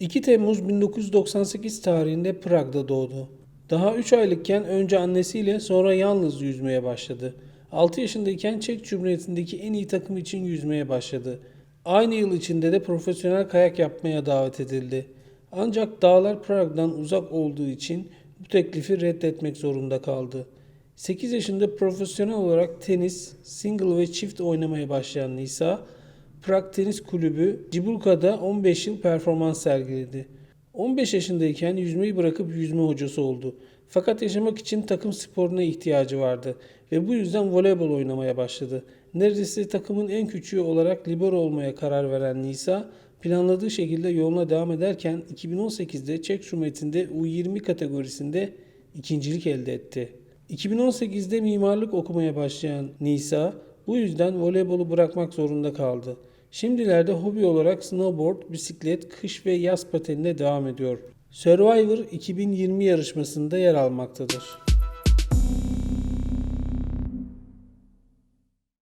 2 Temmuz 1998 tarihinde Prag'da doğdu. Daha 3 aylıkken önce annesiyle sonra yalnız yüzmeye başladı. 6 yaşındayken Çek Cumhuriyeti'ndeki en iyi takım için yüzmeye başladı. Aynı yıl içinde de profesyonel kayak yapmaya davet edildi. Ancak dağlar Prag'dan uzak olduğu için bu teklifi reddetmek zorunda kaldı. 8 yaşında profesyonel olarak tenis, single ve çift oynamaya başlayan Nisa, Prag Tenis Kulübü Cibulka'da 15 yıl performans sergiledi. 15 yaşındayken yüzmeyi bırakıp yüzme hocası oldu. Fakat yaşamak için takım sporuna ihtiyacı vardı ve bu yüzden voleybol oynamaya başladı. Neredeyse takımın en küçüğü olarak libero olmaya karar veren Nisa, planladığı şekilde yoluna devam ederken 2018'de Çek Cumhuriyeti'nde U20 kategorisinde ikincilik elde etti. 2018'de mimarlık okumaya başlayan Nisa bu yüzden voleybolu bırakmak zorunda kaldı. Şimdilerde hobi olarak snowboard, bisiklet, kış ve yaz patenine devam ediyor. Survivor 2020 yarışmasında yer almaktadır.